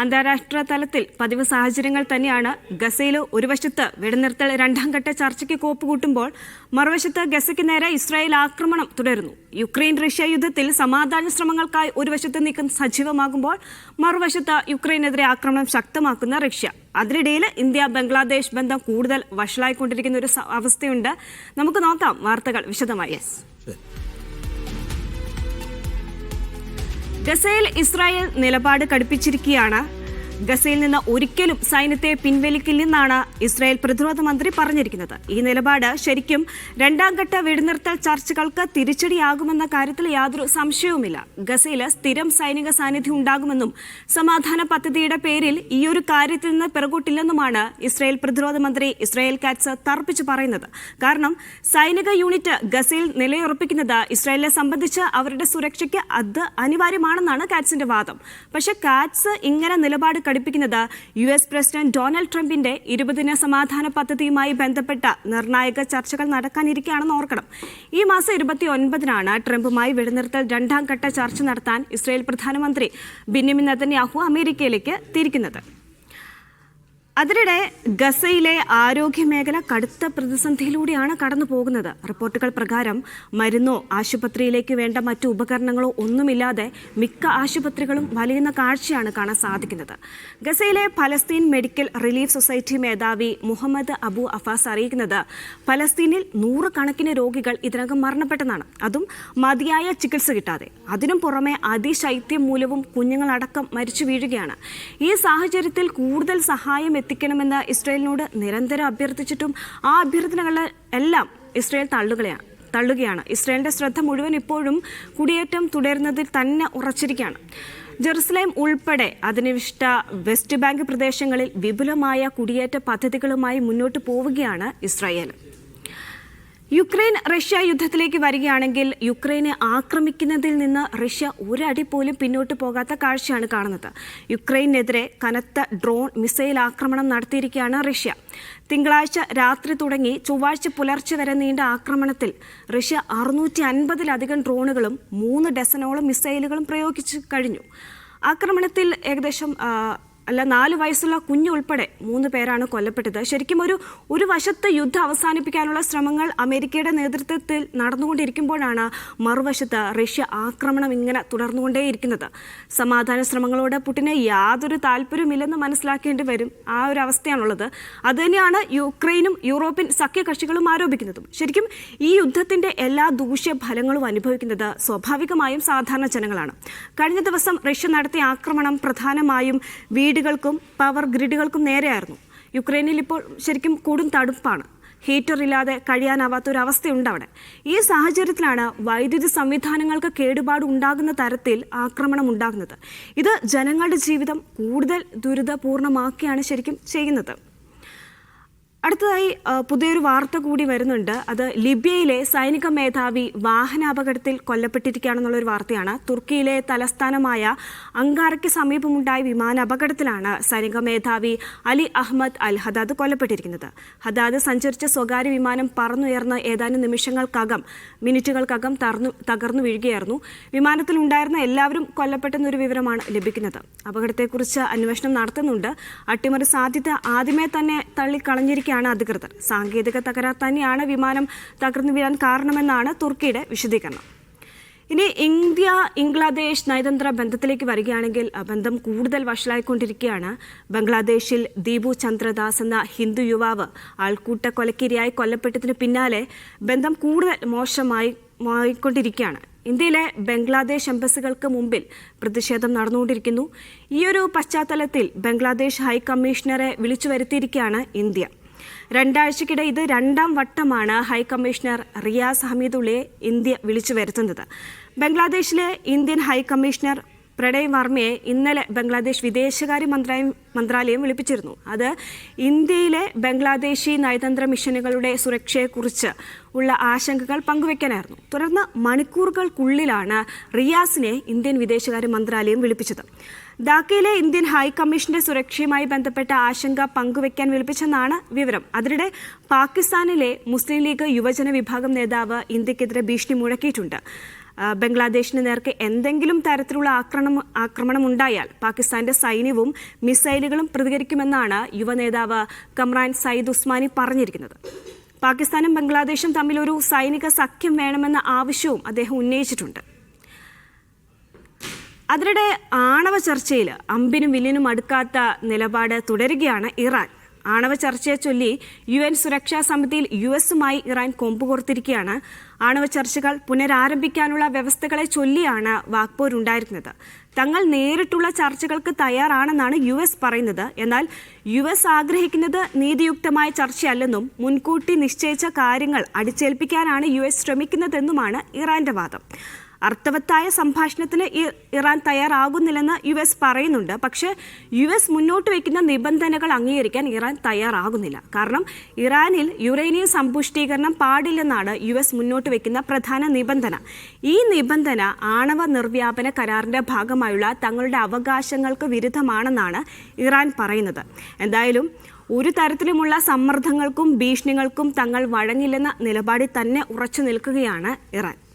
അന്താരാഷ്ട്ര തലത്തിൽ പതിവ് സാഹചര്യങ്ങൾ തന്നെയാണ് ഗസയിൽ ഒരു വശത്ത് വെടിനിർത്തൽ രണ്ടാം ഘട്ട ചർച്ചയ്ക്ക് കോപ്പുകൂട്ടുമ്പോൾ മറുവശത്ത് ഗസയ്ക്ക് നേരെ ഇസ്രായേൽ ആക്രമണം തുടരുന്നു. യുക്രൈൻ റഷ്യ യുദ്ധത്തിൽ സമാധാന ശ്രമങ്ങൾക്കായി ഒരു വശത്ത് നീക്കം സജീവമാകുമ്പോൾ മറുവശത്ത് യുക്രൈനെതിരെ ആക്രമണം ശക്തമാക്കുന്ന റഷ്യ. അതിനിടയിൽ ഇന്ത്യ ബംഗ്ലാദേശ് ബന്ധം കൂടുതൽ വഷളായിക്കൊണ്ടിരിക്കുന്ന ഒരു അവസ്ഥയുണ്ട്. നമുക്ക് നോക്കാം വാർത്തകൾ വിശദമായി. ഗസയിൽ ഇസ്രായേൽ നിലപാട് കടുപ്പിച്ചിരിക്കുകയാണ് ഗസയിൽ നിന്ന് ഒരിക്കലും സൈന്യത്തെ പിൻവലിക്കില്ലെന്നാണ് ഇസ്രായേൽ പ്രതിരോധ മന്ത്രി പറഞ്ഞിരിക്കുന്നത്. ഈ നിലപാട് ശരിക്കും രണ്ടാം ഘട്ട വെടിനിർത്തൽ ചർച്ചകൾക്ക് തിരിച്ചടിയാകുമെന്ന കാര്യത്തിൽ യാതൊരു സംശയവുമില്ല. ഗസയിൽ സ്ഥിരം സൈനിക സാന്നിധ്യം ഉണ്ടാകുമെന്നും സമാധാന പദ്ധതിയുടെ പേരിൽ ഈയൊരു കാര്യത്തിൽ നിന്ന് പിറകോട്ടില്ലെന്നുമാണ് ഇസ്രായേൽ പ്രതിരോധ മന്ത്രി ഇസ്രായേൽ കാറ്റ്സ് തർപ്പിച്ചു പറയുന്നത്. കാരണം സൈനിക യൂണിറ്റ് ഗസയിൽ നിലയുറപ്പിക്കുന്നത് ഇസ്രായേലിനെ സംബന്ധിച്ച് അവരുടെ സുരക്ഷയ്ക്ക് അത് അനിവാര്യമാണെന്നാണ് കാറ്റ്സിന്റെ വാദം. പക്ഷേ കാറ്റ്സ് ഇങ്ങനെ നിലപാട് കടുപ്പിക്കുന്നത്. യു എസ് പ്രസിഡന്റ് ഡൊണാൾഡ് ട്രംപിന്റെ ഇരുപതിന സമാധാന പദ്ധതിയുമായി ബന്ധപ്പെട്ട നിർണായക ചർച്ചകൾ നടക്കാനിരിക്കുകയാണെന്ന് ഓർക്കണം. ഈ മാസം ഇരുപത്തി ഒൻപതിനാണ് ട്രംപുമായി വെടിനിർത്തൽ രണ്ടാം ഘട്ട ചർച്ച നടത്താൻ ഇസ്രായേൽ പ്രധാനമന്ത്രി ബിന്യമിൻ അമേരിക്കയിലേക്ക് തിരിക്കുന്നത്. അതിനിടെ ഗസയിലെ ആരോഗ്യ മേഖല കടുത്ത പ്രതിസന്ധിയിലൂടെയാണ് കടന്നു പോകുന്നത് റിപ്പോർട്ടുകൾ പ്രകാരം മരുന്നോ ആശുപത്രിയിലേക്ക് വേണ്ട മറ്റു ഉപകരണങ്ങളോ ഒന്നുമില്ലാതെ മിക്ക ആശുപത്രികളും വലിയുന്ന കാഴ്ചയാണ് കാണാൻ സാധിക്കുന്നത്. ഗസയിലെ ഫലസ്തീൻ മെഡിക്കൽ റിലീഫ് സൊസൈറ്റി മേധാവി മുഹമ്മദ് അബു അഫാസ് അറിയിക്കുന്നത് ഫലസ്തീനിൽ നൂറുകണക്കിന് രോഗികൾ ഇതിനകം മരണപ്പെട്ടതാണ്. അതും മതിയായ ചികിത്സ കിട്ടാതെ. അതിനും പുറമെ അതിശൈത്യം മൂലവും കുഞ്ഞുങ്ങളടക്കം മരിച്ചു വീഴുകയാണ്. ഈ സാഹചര്യത്തിൽ കൂടുതൽ സഹായം എത്തിക്കണമെന്ന് ഇസ്രയേലിനോട് നിരന്തരം അഭ്യർത്ഥിച്ചിട്ടും ആ അഭ്യർത്ഥനകളെ എല്ലാം ഇസ്രയേൽ തള്ളുകളെയാണ് തള്ളുകയാണ്. ഇസ്രയേലിന്റെ ശ്രദ്ധ മുഴുവൻ ഇപ്പോഴും കുടിയേറ്റം തുടരുന്നതിൽ തന്നെ ഉറച്ചിരിക്കുകയാണ്. ജെറുസലേം ഉൾപ്പെടെ അധിനിവിഷ്ട വെസ്റ്റ് ബാങ്ക് പ്രദേശങ്ങളിൽ വിപുലമായ കുടിയേറ്റ പദ്ധതികളുമായി മുന്നോട്ട് പോവുകയാണ് ഇസ്രായേൽ. യുക്രൈൻ റഷ്യ യുദ്ധത്തിലേക്ക് വരികയാണെങ്കിൽ യുക്രൈനെ ആക്രമിക്കുന്നതിൽ നിന്ന് റഷ്യ ഒരടി പോലും പിന്നോട്ട് പോകാത്ത കാഴ്ചയാണ് കാണുന്നത്. യുക്രൈനെതിരെ കനത്ത ഡ്രോൺ മിസൈൽ ആക്രമണം നടത്തിയിരിക്കുകയാണ് റഷ്യ. തിങ്കളാഴ്ച രാത്രി തുടങ്ങി ചൊവ്വാഴ്ച പുലർച്ചെ വരെ നീണ്ട ആക്രമണത്തിൽ റഷ്യ അറുന്നൂറ്റി അൻപതിലധികം ഡ്രോണുകളും മൂന്ന് ഡസനോളം മിസൈലുകളും പ്രയോഗിച്ചു കഴിഞ്ഞു. ആക്രമണത്തിൽ ഏകദേശം അല്ല നാല് വയസ്സുള്ള കുഞ്ഞുൾപ്പെടെ മൂന്ന് പേരാണ് കൊല്ലപ്പെട്ടത്. ശരിക്കും ഒരു ഒരു വശത്ത് യുദ്ധം അവസാനിപ്പിക്കാനുള്ള ശ്രമങ്ങൾ അമേരിക്കയുടെ നേതൃത്വത്തിൽ നടന്നുകൊണ്ടിരിക്കുമ്പോഴാണ് മറുവശത്ത് റഷ്യ ആക്രമണം ഇങ്ങനെ തുടർന്നുകൊണ്ടേയിരിക്കുന്നത്. സമാധാന ശ്രമങ്ങളോട് പുടിന് യാതൊരു താല്പര്യമില്ലെന്ന് മനസ്സിലാക്കേണ്ടി വരും ആ ഒരു അവസ്ഥയാണുള്ളത്. അതുതന്നെയാണ് യുക്രൈനും യൂറോപ്യൻ സഖ്യകക്ഷികളും ആരോപിക്കുന്നതും. ശരിക്കും ഈ യുദ്ധത്തിന്റെ എല്ലാ ദൂഷ്യഫലങ്ങളും അനുഭവിക്കുന്നത് സ്വാഭാവികമായും സാധാരണ ജനങ്ങളാണ്. കഴിഞ്ഞ ദിവസം റഷ്യ നടത്തിയ ആക്രമണം പ്രധാനമായും വീടുകൾക്കും പവർ ഗ്രിഡുകൾക്കും നേരെയായിരുന്നു. യുക്രൈനിൽ ഇപ്പോൾ ശരിക്കും കൂടും തടുപ്പാണ് ഹീറ്റർ ഇല്ലാതെ കഴിയാനാവാത്ത ഒരു അവസ്ഥയുണ്ട് അവിടെ. ഈ സാഹചര്യത്തിലാണ് വൈദ്യുതി സംവിധാനങ്ങൾക്ക് കേടുപാട് ഉണ്ടാകുന്ന തരത്തിൽ ആക്രമണം ഉണ്ടാകുന്നത്. ഇത് ജനങ്ങളുടെ ജീവിതം കൂടുതൽ ദുരിതപൂർണമാക്കിയാണ് ശരിക്കും ചെയ്യുന്നത്. അടുത്തതായി പുതിയൊരു വാർത്ത കൂടി വരുന്നുണ്ട്. അത് ലിബിയയിലെ സൈനിക മേധാവി വാഹനാപകടത്തിൽ കൊല്ലപ്പെട്ടിരിക്കുകയാണെന്നുള്ള ഒരു വാർത്തയാണ്. തുർക്കിയിലെ തലസ്ഥാനമായ അങ്കാറയ്ക്ക് സമീപമുണ്ടായ വിമാന അപകടത്തിലാണ് സൈനിക മേധാവി അലി അഹമ്മദ് അൽ ഹദാദ് കൊല്ലപ്പെട്ടിരിക്കുന്നത്. ഹദാദ് സഞ്ചരിച്ച സ്വകാര്യ വിമാനം പറന്നുയർന്ന് ഏതാനും നിമിഷങ്ങൾക്കകം മിനിറ്റുകൾക്കകം തറന്നു തകർന്നു വീഴുകയായിരുന്നു. വിമാനത്തിലുണ്ടായിരുന്ന എല്ലാവരും കൊല്ലപ്പെട്ടെന്നൊരു വിവരമാണ് ലഭിക്കുന്നത്. അപകടത്തെക്കുറിച്ച് അന്വേഷണം നടത്തുന്നുണ്ട്. അട്ടിമറി സാധ്യത ആദ്യമേ തന്നെ തള്ളിക്കളഞ്ഞിരിക്കുകയാണ് അധികൃതർ. സാങ്കേതിക തകരാർ തന്നെയാണ് വിമാനം തകർന്നു വീഴാൻ കാരണമെന്നാണ് തുർക്കിയുടെ വിശദീകരണം. ഇനി ഇന്ത്യ ഇംഗ്ലാദേശ് നയതന്ത്ര ബന്ധത്തിലേക്ക് വരികയാണെങ്കിൽ ബന്ധം കൂടുതൽ വഷളായിക്കൊണ്ടിരിക്കുകയാണ്. ബംഗ്ലാദേശിൽ ദീപു ചന്ദ്രദാസ് എന്ന ഹിന്ദു യുവാവ് ആൾക്കൂട്ട കൊലക്കിരയായി കൊല്ലപ്പെട്ടതിന് പിന്നാലെ ബന്ധം കൂടുതൽ മോശമായി മാറിക്കൊണ്ടിരിക്കുകയാണ്. ഇന്ത്യയിലെ ബംഗ്ലാദേശ് എംബസികൾക്ക് മുമ്പിൽ പ്രതിഷേധം നടന്നുകൊണ്ടിരിക്കുന്നു. ഈയൊരു പശ്ചാത്തലത്തിൽ ബംഗ്ലാദേശ് ഹൈക്കമ്മീഷണറെ വിളിച്ചു വരുത്തിയിരിക്കുകയാണ് ഇന്ത്യ. രണ്ടാഴ്ചക്കിടെ ഇത് രണ്ടാം വട്ടമാണ് ഹൈക്കമ്മീഷണർ റിയാസ് ഹമീദുള്ളയെ ഇന്ത്യ വിളിച്ചു വരുത്തുന്നത്. ബംഗ്ലാദേശിലെ ഇന്ത്യൻ ഹൈക്കമ്മീഷണർ പ്രണയ് വർമ്മയെ ഇന്നലെ ബംഗ്ലാദേശ് വിദേശകാര്യ മന്ത്രാലയം മന്ത്രാലയം വിളിപ്പിച്ചിരുന്നു. അത് ഇന്ത്യയിലെ ബംഗ്ലാദേശി നയതന്ത്ര മിഷനുകളുടെ സുരക്ഷയെക്കുറിച്ച് ഉള്ള ആശങ്കകൾ പങ്കുവയ്ക്കാനായിരുന്നു തുടർന്ന് മണിക്കൂറുകൾക്കുള്ളിലാണ് റിയാസിനെ ഇന്ത്യൻ വിദേശകാര്യ മന്ത്രാലയം വിളിപ്പിച്ചത്. ധാക്കയിലെ ഇന്ത്യൻ ഹൈക്കമ്മീഷന്റെ സുരക്ഷയുമായി ബന്ധപ്പെട്ട ആശങ്ക പങ്കുവയ്ക്കാൻ വിളിപ്പിച്ചെന്നാണ് വിവരം. അതിനിടെ പാകിസ്ഥാനിലെ മുസ്ലിം ലീഗ് യുവജന വിഭാഗം നേതാവ് ഇന്ത്യക്കെതിരെ ഭീഷണി മുഴക്കിയിട്ടുണ്ട്. ബംഗ്ലാദേശിന് നേർക്ക് എന്തെങ്കിലും തരത്തിലുള്ള ആക്രമണം ആക്രമണം ഉണ്ടായാൽ പാകിസ്ഥാന്റെ സൈന്യവും മിസൈലുകളും പ്രതികരിക്കുമെന്നാണ് യുവനേതാവ് കമ്രാൻ സയ്യിദ് ഉസ്മാനി പറഞ്ഞിരിക്കുന്നത്. പാകിസ്ഥാനും ബംഗ്ലാദേശും തമ്മിൽ ഒരു സൈനിക സഖ്യം വേണമെന്ന ആവശ്യവും അദ്ദേഹം ഉന്നയിച്ചിട്ടുണ്ട്. അതിനിടെ ആണവ ചർച്ചയിൽ അമ്പിനും വില്ലിനും അടുക്കാത്ത നിലപാട് തുടരുകയാണ് ഇറാൻ. ആണവ ചർച്ചയെ ചൊല്ലി യു എൻ സുരക്ഷാ സമിതിയിൽ യു എസുമായി ഇറാൻ കൊമ്പുകോർത്തിരിക്കുകയാണ് ആണവ ചർച്ചകൾ പുനരാരംഭിക്കാനുള്ള വ്യവസ്ഥകളെ ചൊല്ലിയാണ് വാക്പോരുണ്ടായിരുന്നത്. തങ്ങൾ നേരിട്ടുള്ള ചർച്ചകൾക്ക് തയ്യാറാണെന്നാണ് യു എസ് പറയുന്നത്. എന്നാൽ യു എസ് ആഗ്രഹിക്കുന്നത് നീതിയുക്തമായ ചർച്ചയല്ലെന്നും മുൻകൂട്ടി നിശ്ചയിച്ച കാര്യങ്ങൾ അടിച്ചേൽപ്പിക്കാനാണ് യു എസ് ശ്രമിക്കുന്നതെന്നുമാണ് ഇറാന്റെ വാദം. അർത്ഥവത്തായ സംഭാഷണത്തിന് ഇറാൻ തയ്യാറാകുന്നില്ലെന്ന് യു എസ് പറയുന്നുണ്ട്. പക്ഷേ യു എസ് മുന്നോട്ട് വയ്ക്കുന്ന നിബന്ധനകൾ അംഗീകരിക്കാൻ ഇറാൻ തയ്യാറാകുന്നില്ല. കാരണം ഇറാനിൽ യുറേനിയം സമ്പുഷ്ടീകരണം പാടില്ലെന്നാണ് യു എസ് മുന്നോട്ട് വയ്ക്കുന്ന പ്രധാന നിബന്ധന. ഈ നിബന്ധന ആണവ നിർവ്യാപന കരാറിന്റെ ഭാഗമായുള്ള തങ്ങളുടെ അവകാശങ്ങൾക്ക് വിരുദ്ധമാണെന്നാണ് ഇറാൻ പറയുന്നത്. എന്തായാലും ഒരു തരത്തിലുമുള്ള സമ്മർദ്ദങ്ങൾക്കും ഭീഷണികൾക്കും തങ്ങൾ വഴങ്ങില്ലെന്ന നിലപാടിൽ തന്നെ ഉറച്ചു നിൽക്കുകയാണ് ഇറാൻ.